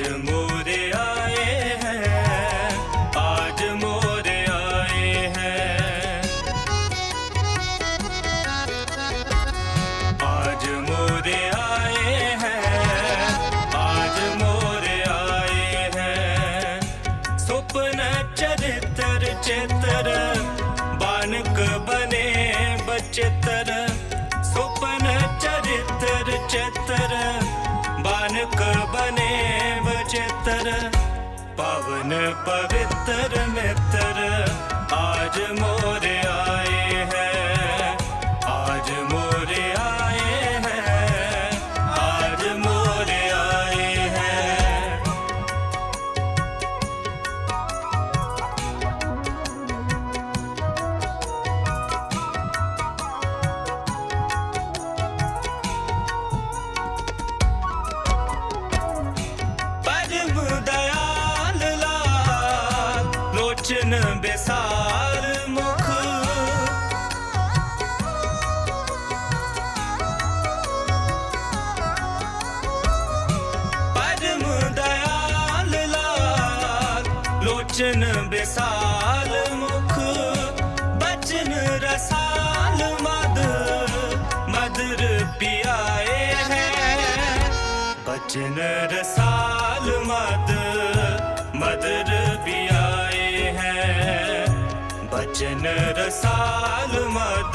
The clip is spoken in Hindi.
मोरे आए हैं, आज मोरे आए हैं। आज मोरे आए हैं, आज मोरे आए हैं। स्वप्न चरित्र चित्र, बानक बने बचित्र। स्वप्न चरित्र चित्र पावन पवित्र मित्र ਬਚਨ ਬੇਸਾਰ ਮੁਖ ਪਰਮ ਦਇਆਲ ਲਾਲ ਲੋਚਨ ਬੇਸਾਲ ਮੁਖ ਬਚਨ ਰਸਾਲ ਮਦ ਮਦਰ ਪਿਆਏ ਹੈ ਬਚਨ ਰਸਾਲ जनरसाल मद